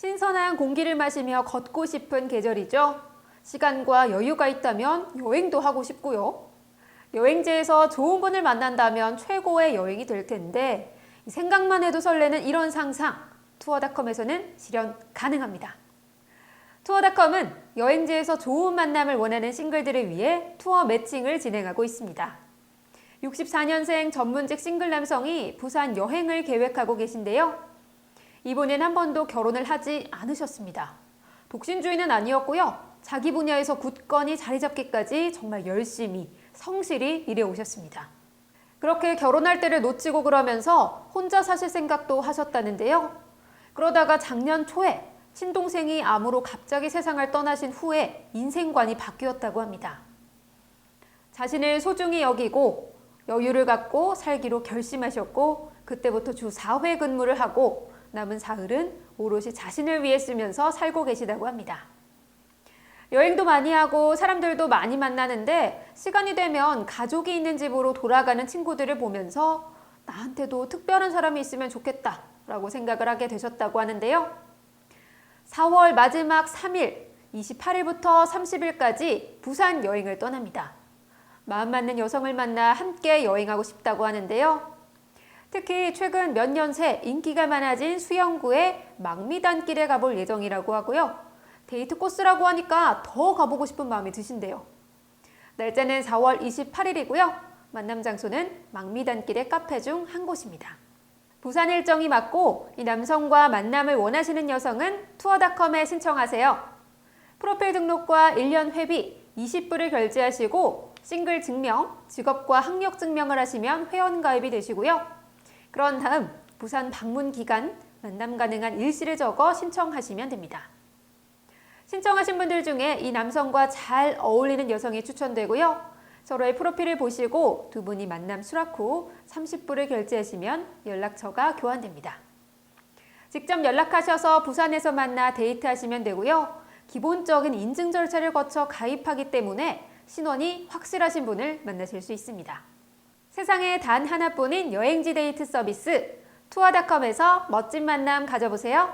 신선한 공기를 마시며 걷고 싶은 계절이죠. 시간과 여유가 있다면 여행도 하고 싶고요. 여행지에서 좋은 분을 만난다면 최고의 여행이 될 텐데 생각만 해도 설레는 이런 상상 투어닷컴에서는 실현 가능합니다. 투어닷컴은 여행지에서 좋은 만남을 원하는 싱글들을 위해 투어 매칭을 진행하고 있습니다. 64년생 전문직 싱글 남성이 부산 여행을 계획하고 계신데요. 이번엔 한 번도 결혼을 하지 않으셨습니다. 독신주의는 아니었고요. 자기 분야에서 굳건히 자리 잡기까지 정말 열심히 성실히 일해 오셨습니다. 그렇게 결혼할 때를 놓치고 그러면서 혼자 사실 생각도 하셨다는데요. 그러다가 작년 초에 친동생이 암으로 갑자기 세상을 떠나신 후에 인생관이 바뀌었다고 합니다. 자신을 소중히 여기고 여유를 갖고 살기로 결심하셨고 그때부터 주 4회 근무를 하고 남은 사흘은 오롯이 자신을 위해 쓰면서 살고 계시다고 합니다. 여행도 많이 하고 사람들도 많이 만나는데 시간이 되면 가족이 있는 집으로 돌아가는 친구들을 보면서 나한테도 특별한 사람이 있으면 좋겠다 라고 생각을 하게 되셨다고 하는데요. 4월 마지막 3일, 28일부터 30일까지 부산 여행을 떠납니다. 마음 맞는 여성을 만나 함께 여행하고 싶다고 하는데요. 특히 최근 몇 년 새 인기가 많아진 수영구의 망미단길에 가볼 예정이라고 하고요. 데이트 코스라고 하니까 더 가보고 싶은 마음이 드신대요. 날짜는 4월 28일이고요. 만남 장소는 망미단길의 카페 중 한 곳입니다. 부산 일정이 맞고 이 남성과 만남을 원하시는 여성은 투어닷컴에 신청하세요. 프로필 등록과 1년 회비 20불을 결제하시고 싱글 증명, 직업과 학력 증명을 하시면 회원 가입이 되시고요. 그런 다음 부산 방문 기간, 만남 가능한 일시를 적어 신청하시면 됩니다. 신청하신 분들 중에 이 남성과 잘 어울리는 여성이 추천되고요. 서로의 프로필을 보시고 두 분이 만남 수락 후 30불을 결제하시면 연락처가 교환됩니다. 직접 연락하셔서 부산에서 만나 데이트하시면 되고요. 기본적인 인증 절차를 거쳐 가입하기 때문에 신원이 확실하신 분을 만나실 수 있습니다. 세상에 단 하나뿐인 여행지 데이트 서비스 투어닷컴에서 멋진 만남 가져보세요.